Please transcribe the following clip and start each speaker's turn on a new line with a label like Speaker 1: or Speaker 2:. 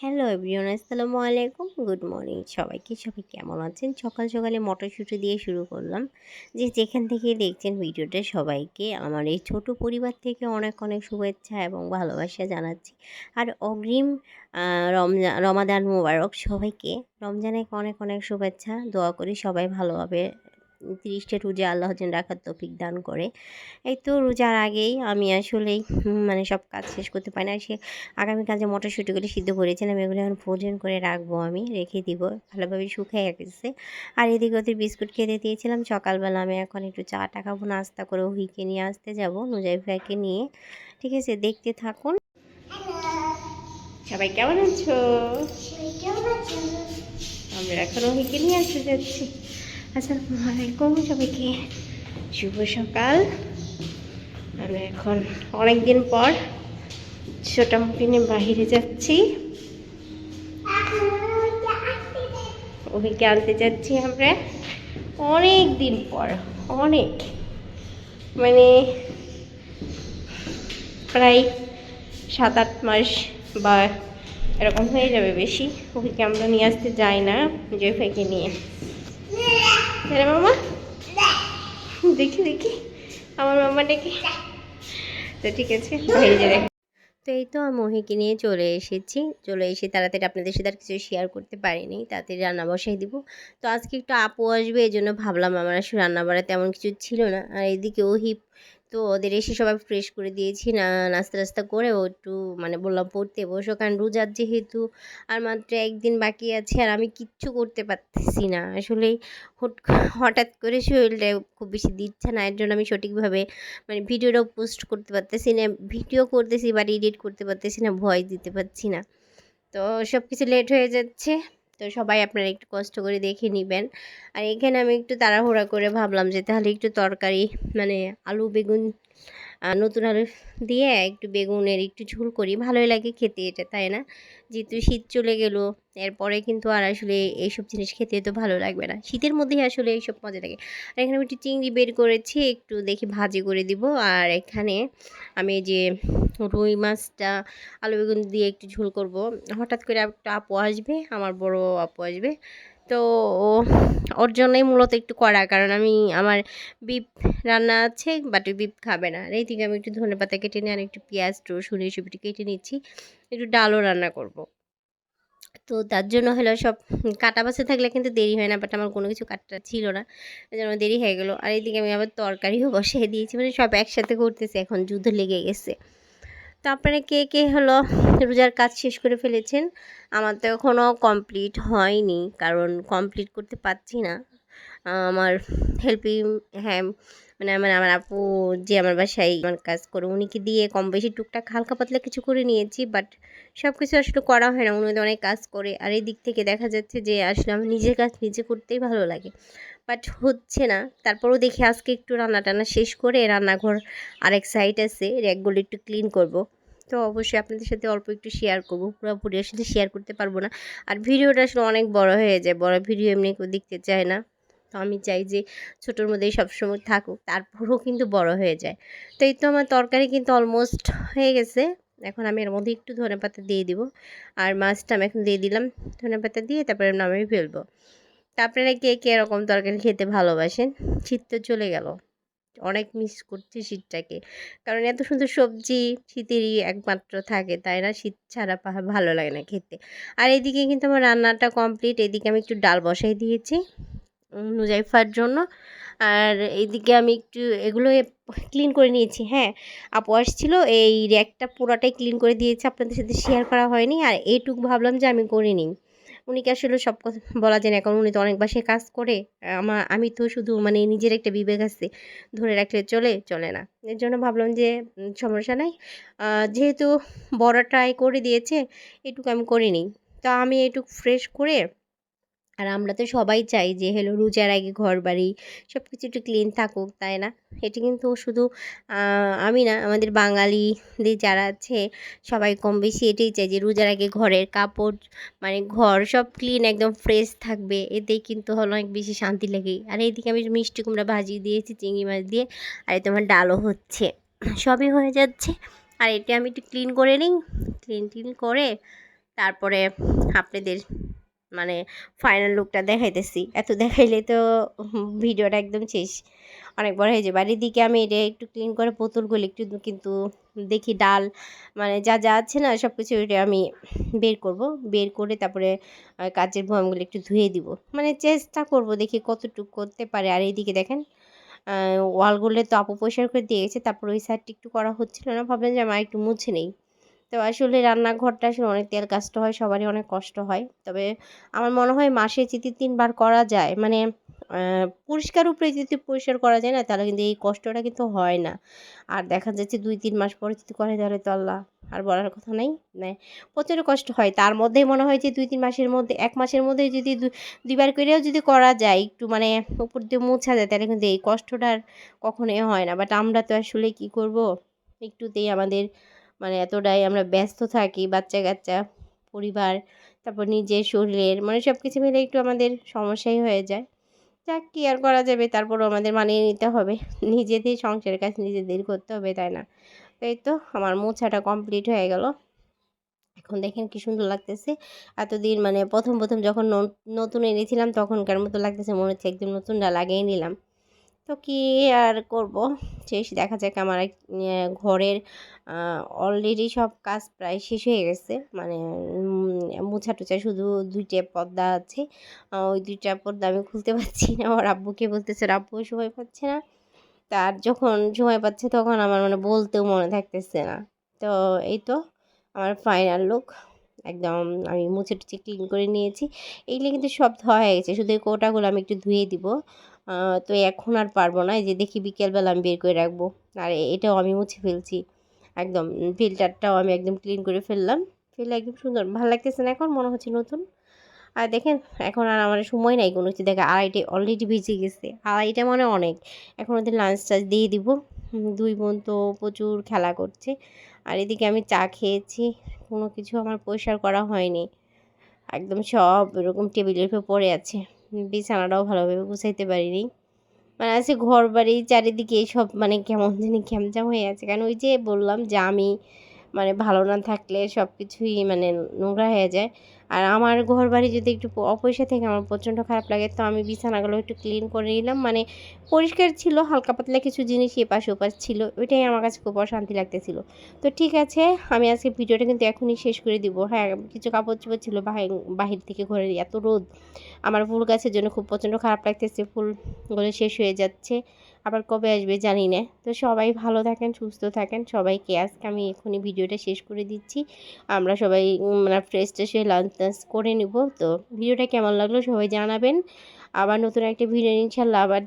Speaker 1: Hello everyone, আসসালামু আলাইকুম। Good morning সবাইকে। সবাই কেমন আছেন? সকাল সকালে মটরশুঁটি দিয়ে শুরু করলাম। যে যেখান থেকে দেখছেন ভিডিওটা সবাইকে আমার এই ছোট পরিবার থেকে অনেক অনেক শুভেচ্ছা এবং ভালোবাসা জানাচ্ছি। আর অগ্রিম রমজান রমাদান মোবারক সবাইকে, রমজানে অনেক অনেক শুভেচ্ছা। দোয়া করি সবাই ভালোভাবে তিরিশটা রোজা আল্লাহ যেন রাখার তৌফিক দান করে। এই তো রোজার আগেই আমি আসলেই মানে সব কাজ শেষ করতে পারি না। সে আগামীকাল যে মটরশুঁটিগুলো সিদ্ধ করেছিলাম এগুলো এখন ভোজন করে রাখব আমি রেখে দিব। ভালোভাবে শুকিয়ে গেছে। আর এদিকে ওদের বিস্কুট খেতে দিয়েছিলাম। সকালবেলা আমি এখন একটু চাটা খাব নাস্তা করে ওহিকে নিয়ে আসতে যাব নুজাইফাকে নিয়ে। ঠিক আছে দেখতে থাকুন। সবাই কেমন আছো? আমরা এখন ওহিকে নিয়ে আসতে যাচ্ছি। আসসালামু আলাইকুম সবাইকে। শুভ সকাল। আমি এখন অনেক দিন পর ছোট মুখিনে বাহিরে যাচ্ছি। ওকে আনতে যাচ্ছি আমরা। অনেক দিন পর, অনেক। মানে প্রায় সাত আট মাস বা এরকম হয়ে যাবে বেশি। ওকে আমরা নিয়ে আসতে যাই না, জয়ফাইকে নিয়ে। হ্যাঁ মামা? দেখি দেখি। আমার মামা দেখি তো ঠিক আছে তো এই তো মহিকে নিয়ে চলে এসেছি। চলে এসে তাড়াতাড়ি আপনাদের সাথে আর কিছু শেয়ার করতে পারিনি। তাড়াতাড়ি রান্না বসাই দিব। তো আজকে একটু আপু আসবে, এই জন্য ভাবলাম আমার আসলে রান্না বাড়া তেমন কিছু ছিল না। আর এদিকে ওহি তো ওদের এসে সবাই ফ্রেশ করে দিয়েছি, না, নাস্তা টাস্তা করে ও একটু মানে বললাম পড়তে বসো, কারণ রোজার যেহেতু আর মাত্র একদিন বাকি আছে আর আমি কিচ্ছু করতে পারতেছি না। আসলে হঠাৎ করে শরীরটা খুব বেশি দিচ্ছে না, এর জন্য আমি সঠিকভাবে মানে ভিডিওটাও পোস্ট করতে পারতেছি না ভিডিও করতেছি বাট এডিট করতে পারতেছি না ভয়েস দিতে পারছি না। তো সব কিছু লেট হয়ে যাচ্ছে। তো সবাই আপনারা একটু কষ্ট করে দেখে নেবেন। আর এখানে আমি একটু তাড়াহুড়া করে ভাবলাম যে তাহলে একটু তরকারি মানে আলু, বেগুন নতুন আলু দিয়ে একটু বেগুনের একটু ঝোল করি। ভালোই লাগে খেতে এটা, তাই না? যেহেতু শীত চলে গেল, এরপরে কিন্তু আর আসলে এইসব জিনিস খেতে তো ভালো লাগবে না। শীতের মধ্যেই আসলে এইসব মজা লাগে। আর এখানে আমি একটু চিংড়ি বের করেছি, একটু দেখি ভাজি করে দিব। আর এখানে আমি যে রুই মাছটা, আলু বেগুন দিয়ে একটু ঝোল করব। হঠাৎ করে একটা আপু আসবে, আমার বড় আপু আসবে। তো ওর জন্যই মূলত একটু করা কারণ আমি আমার বিপ রান্না আছে বাট বিপ খাবে না। এই থেকে আমি একটু ধনে পাতা কেটে নিয়ে আর একটু পেঁয়াজ, রসুন, এইসব একটু কেটে নিচ্ছি। একটু ডালও রান্না করব। তো তার জন্য হলো সব কাটা বাসে থাকলে কিন্তু দেরি হয় না বাট আমার কোনো কিছু কাটা ছিল না। জন্য দেরি হয়ে গেলো। আর এইদিকে আমি আবার তরকারিও বসিয়ে দিয়েছি মানে সব একসাথে করতেছে, এখন যুদ্ধ লেগে গেছে। তো আপনারা কে কে হলো রোজার কাজ শেষ করে ফেলেছেন? আমার তো এখনও কমপ্লিট হয়নি, কারণ কমপ্লিট করতে পারছি না। আমার হেল্পিং হ্যাঁ মানে আমার আমার আপু যে আমার বাসায় আমার কাজ করে উনিকে দিয়ে কম বেশি টুকটাক হালকা পাতলা কিছু করে নিয়েছি বাট সব কিছু আসলে করা হয় না। উনি অনেক কাজ করে। আর এই দিক থেকে দেখা যাচ্ছে যে আসলে আমার নিজের কাজ নিজে করতেই ভালো লাগে। বাট হচ্ছে না। তারপরেও দেখি আজকে একটু রান্না টান্না শেষ করে রান্নাঘর আরেক সাইড আছে র্যাকগুলো একটু ক্লিন করব। তো অবশ্যই আপনাদের সাথে অল্প একটু শেয়ার করব। পুরোপুরি আসলে শেয়ার করতে পারব না। আর ভিডিওটা আসলে অনেক বড় হয়ে যায়। বড় ভিডিও এমনি কেউ দেখতে চায় না। তো আমি চাই যে ছোটোর মধ্যেই সবসময় থাকুক, তারপরেও কিন্তু বড় হয়ে যায়। তো এই তো আমার তরকারি কিন্তু অলমোস্ট হয়ে গেছে। এখন আমি এর মধ্যে একটু ধনে পাতা দিয়ে দিব। আর মাছটা আমি এখন দিয়ে দিলাম, ধনে পাতা দিয়ে তারপরে নামিয়ে ফেলব। তা আপনারা কে কে এরকম তরকারি খেতে ভালোবাসেন? শীত তো চলে গেল। অনেক মিস করছি শীতটাকে। কারণ এত সুন্দর সবজি শীতেরই একমাত্র থাকে, তাই না? শীত ছাড়া ভালো লাগে না খেতে। আর এদিকে কিন্তু আমার রান্নাটা কমপ্লিট এদিকে আমি একটু ডাল বসাই দিয়েছি। নুজাইফার জন্য। আর এইদিকে আমি একটু এগুলো ক্লিন করে নিয়েছি হ্যাঁ। আপু আসছিল, এই র্যাকটা পুরোটাই ক্লিন করে দিয়েছে, আপনাদের সাথে শেয়ার করা হয়নি। আর এইটুকু ভাবলাম যে আমি করে নিই। উনিকে আসলে সব কথা বলা যায় না? এখন উনি তো অনেক বাসায় কাজ করে। আমার আমি তো শুধু মানে নিজের একটা বিবেক আছে, ধরে রাখলে চলে চলে না। এর জন্য ভাবলাম যে সমস্যা নাই। যেহেতু বড় ট্রাই করে দিয়েছে, এটুকু আমি করে নিই। তো আমি এটুকু ফ্রেশ করে আর আমরা তো সবাই চাই যে, হলো, রোজার আগে ঘর বাড়ি সব কিছু একটু ক্লিন থাকুক। তাই না? এটি কিন্তু শুধু আমি না, আমাদের বাঙালিদের যারা আছে, সবাই কম বেশি এটাই চাই যে, রোজার আগে ঘরের কাপড় মানে ঘর সব ক্লিন একদম ফ্রেশ থাকবে। এতেই কিন্তু হলো অনেক বেশি শান্তি লাগে। আর এইদিকে আমি মিষ্টি কুমড়া ভাজি দিয়েছি, চিংড়ি মাছ দিয়ে, আর তোমার ডালও হচ্ছে। সবই হয়ে যাচ্ছে। আর এটা আমি একটু ক্লিন করে নিই। ক্লিন টিন করে তারপরে আপনাদের মানে ফাইনাল লুকটা দেখাইতেছি। এত দেখাইলে তো ভিডিওটা একদম শেষ। অনেক বড় হয়ে যাবে আর দিকে আমি এটা একটু ক্লিন করে বোতলগুলো একটু কিন্তু দেখি ডাল মানে যা যা আছে না সব কিছু এটা আমি বের করব। বের করে তারপরে কাচের ভয়ামগুলো একটু ধুয়ে দিব। মানে চেষ্টা করব দেখি কতটুকু করতে পারে। আর এইদিকে দেখেন ওয়ালগুলো তো আপু পরিষ্কার করে দিয়ে গেছে তারপর ওই সাইডটা একটু করা হচ্ছিল না। ভাবলাম যে আমার একটু মুছে নেই। তো আসলে রান্নাঘরটা আসলে অনেক তেল কাজটা হয়, সবারই অনেক কষ্ট হয়। তবে আমার মনে হয় মাসে যদি তিনবার করা যায় মানে পরিষ্কার উপরে যদি পরিষ্কার করা যায় না, তাহলে কিন্তু এই কষ্টটা কিন্তু হয় না। আর দেখা যাচ্ছে দুই, তিন মাস পরে যদি করে, তাহলে তো আল্লাহ, আর বলার কথা নেই। মানে প্রচুর কষ্ট হয়। তার মধ্যেই মনে হয় যে দুই, তিন মাসের মধ্যে, এক মাসের মধ্যে যদি দুইবার করেও যদি করা যায়, একটু মানে উপর দিয়ে মোছা যায়, তাহলে কিন্তু এই কষ্টটা আর কখনোই হয় না। বাট আমরা তো আসলে কি করব? একটুতেই আমাদের মানে এতটাই আমরা ব্যস্ত থাকি বাচ্চা কাচ্চা পরিবার, তারপর নিজের শরীরের মানে সব কিছু মিলে একটু আমাদের সমস্যাই হয়ে যায়। যাক, কি আর করা যাবে? তারপরও আমাদের মানিয়ে নিতে হবে। নিজেদের সংসারের কাজ নিজেদের করতে হবে, তাই না? তাই তো আমার মোছাটা কমপ্লিট হয়ে গেল। এখন দেখেন কি সুন্দর লাগতেছে। এতদিন মানে প্রথম প্রথম যখন নতুন এনেছিলাম, তখনকার মতো লাগতেছে, মনে হচ্ছে একদম নতুনটা লাগিয়ে নিলাম। তো কি আর করব? শেষ, দেখা যাক আমার ঘরের অলরেডি সব কাজ প্রায় শেষ হয়ে গেছে। মানে মোছা টোছা শুধু দুইটা পর্দা আছে। ওই দুইটা পর্দা আমি খুলতে পারছি না। আমার আব্বুকে বলতেছে আব্বু সময় পাচ্ছে না। তার যখন সময় পাচ্ছে তখন আমার মানে বলতেও মনে থাকতেছে না। তো এই তো, আমার ফাইনাল লুক একদম আমি মুছে টুছে ক্লিন করে নিয়েছি। এইগুলো কিন্তু সব ধোয়া হয়ে গেছে। শুধু এই কোটাগুলো আমি একটু ধুয়ে দিব। তো এখন আর পারব না। এই যে দেখি বিকেলবেলা আমি বের করে রাখব। আর এটাও আমি মুছে ফেলছি। একদম ফিল্টারটাও আমি একদম ক্লিন করে ফেললাম। ফেলে একদম সুন্দর। ভালো লাগতেছে না এখন? মনে হচ্ছে নতুন। আর দেখেন, এখন আর আমার সময় নাই কোনো কিছু দেখে আড়াইটে অলরেডি ভিজে গেছে। আড়াইটা মানে অনেক। এখন ওদের লাঞ্চ টাচ দিয়ে দিব। দুই বোন তো প্রচুর খেলা করছে। আর এদিকে আমি চা খেয়েছি। কোনো কিছু আমার পরিষ্কার করা হয়নি। একদম সব এরকম টেবিলের উপর পড়ে আছে। বিছানাটাও ভালোভাবে গুছাইতে পারিনি। মানে আছে ঘর বাড়ি চারিদিকে সব মানে কেমন জানি ঘ্যামজাম হয়ে আছে। কারণ ওই যে বললাম যে আমি মানে ভালো না থাকলে সব কিছুই মানে নোংরা হয়ে যায়। আর আমার ঘর বাড়ি যদি একটু অপরিষ্কার থেকে, আমার প্রচণ্ড খারাপ লাগে, তো আমি বিছানাগুলো একটু ক্লিন করে নিলাম। মানে পরিষ্কার ছিল, হালকা পাতলা কিছু জিনিস এপাশ ওপাশ ছিল, ওইটাই আমার কাছে খুব অশান্তি লাগতেছিল। তো ঠিক আছে, আমি আজকে ভিডিওটা কিন্তু এখনই শেষ করে দিব। হ্যাঁ কিছু কাপড় চোপড় ছিল বাহির থেকে ঘরে, এত রোদ। আমার ফুল গাছের জন্য খুব প্রচণ্ড খারাপ লাগতেছে ফুলগুলো শেষ হয়ে যাচ্ছে। আবার কবে আসবে জানি না। তো সবাই ভালো থাকেন, সুস্থ থাকেন। সবাইকে আজকে আমি এখনই ভিডিওটা শেষ করে দিচ্ছি। আমরা সবাই মানে ফ্রেশ ট্রেশ লাঞ্চ টাঞ্চ করে নেব। তো ভিডিওটা কেমন লাগল সবাই জানাবেন। আবার নতুন একটা ভিডিও ইনশাল্লাহ আবার